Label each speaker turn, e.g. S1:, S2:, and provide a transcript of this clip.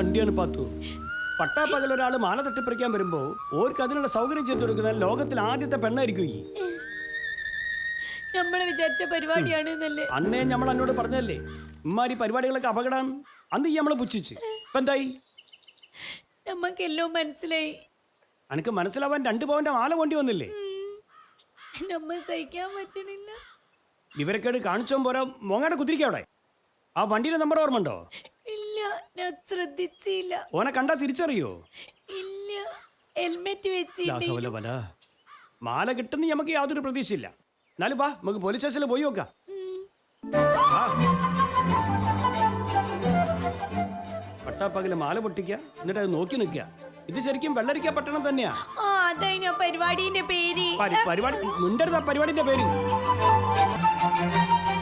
S1: മണ്ടിയാണ് പാത്തു. പട്ടാപ്പകൽ ഒരാൾ മാല തട്ടിപ്പറിക്കാൻ വരുമ്പോ ഓർക്ക് അതിനുള്ള സൗകര്യം ചെയ്തു കൊടുക്കുന്ന ലോകത്തിൽ ആദ്യത്തെ പെണ്ണായിരിക്കും ഈ.
S2: നമ്മൾ വിചാരിച്ച പരിപാടിയാണ്
S1: അന്നേ നമ്മൾ എന്നോട് പറഞ്ഞല്ലേ ഇമ്മാരി പരിപാടികളൊക്കെ അപകടം അന്ന് ഈ നമ്മളെ പുച്ഛിച്ച്. ഇപ്പൊ എന്തായി?
S2: നമ്മക്കെല്ലാം മനസ്സിലായി.
S1: അനക്ക് മനസ്സിലാവാൻ രണ്ട് പവന്റെ മാല കൊണ്ടി വന്നില്ലേ?
S2: നമ്മൾ സഹിക്കാൻ പറ്റണില്ല.
S1: വിവരക്കേട് കാണിച്ചോ പോരാ മോങ്ങാടെ കുതിരിക്കവിടെ ആ വണ്ടിയുടെ നമ്പർ ഓർമ്മ ഉണ്ടോ?
S2: ഞാൻ ശ്രദ്ധിച്ചില്ല.
S1: ഓനെ കണ്ടാ തിരിച്ചറിയോ?
S2: ഇല്ല ഹെൽമെറ്റ് വെച്ചില്ല
S1: ലാഘവല വല മാല കിട്ടുന്ന നമുക്ക് യാതൊരു പ്രതീക്ഷയില്ല. എന്നാലും വാ നമുക്ക് പോലീസ് സ്റ്റേഷനിൽ പോയി നോക്കാം. വാ. പട്ടാപ്പകൽ മാല പൊട്ടിക്ക എന്നിട്ട് അത് നോക്കി നിൽക്കുക ഇത് ശരിക്കും വെള്ളരിക്ക പട്ടണം തന്നെയാ.
S2: ആ അതായി ഞാൻ പരിപാടിന്റെ പേര്.
S1: പരി- പരിപാടി മിണ്ടരുത് ആ പരിപാടിന്റെ പേര്.